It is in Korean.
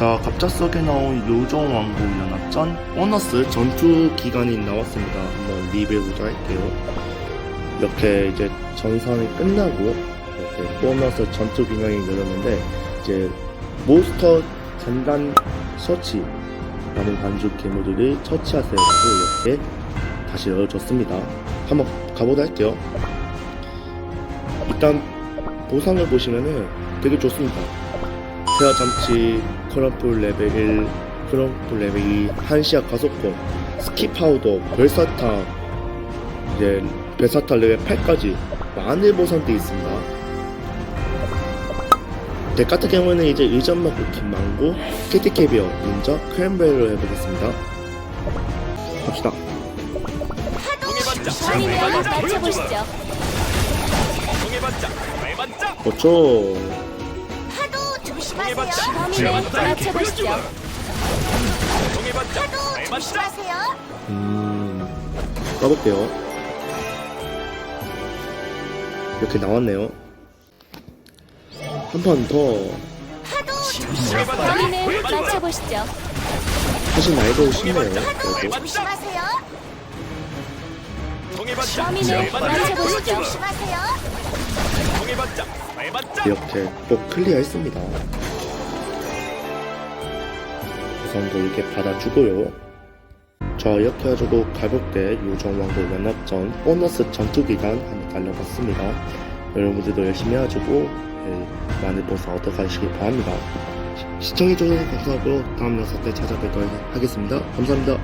자, 갑작스럽게 나온 요정 왕국 연합전 보너스 전투 기간이 나왔습니다. 한번 리뷰해보자 할게요. 이렇게 이제 전선이 끝나고 이렇게 보너스 전투 기간이 열렸는데 이제 몬스터 전단 처치 라는 반죽 괴물들을 처치하세요 라고 이렇게 다시 열어줬습니다. 한번 가보다 할게요. 일단 보상을 보시면은 되게 좋습니다. 헤어 잠치, 크럼플 레벨 1, 크럼플 레벨 2, 한시약 가속권, 스키 파우더, 별사탕, 이제 별사탕 레벨 8까지 많은 보상들이 있습니다. 덱 같은 경우는 이제 의전 맞고 김망고, 키티캐비어, 닌자, 크랜베리로 해보겠습니다. 갑시다. 동해반짝. 동해반짝 조심하세요. 동해반짝 범인을 맞춰보시죠. 동해반짝 파도 발반짝 조심하세요. 음, 까볼게요. 이렇게 나왔네요. 한 판 더. 파도 동해반짝 범인을 맞춰보시죠. 사실 나이도 쉽네요. 그래도. 조심하세요. 동해반짝 범인을 발반짝 맞춰보시죠. 조심하세요. 이렇게 꼭 클리어했습니다. 우선도 이렇게 받아주고요. 자 이렇게 해가지고 가볍게 요정왕국 연합전 보너스 전투기간 한번 달려봤습니다. 여러분들도 열심히 해가지고 네, 많은 보상 얻어가시길 바랍니다. 시- 시청해주셔서 감사하고 다음 영상 때 찾아뵙도록 하겠습니다. 감사합니다.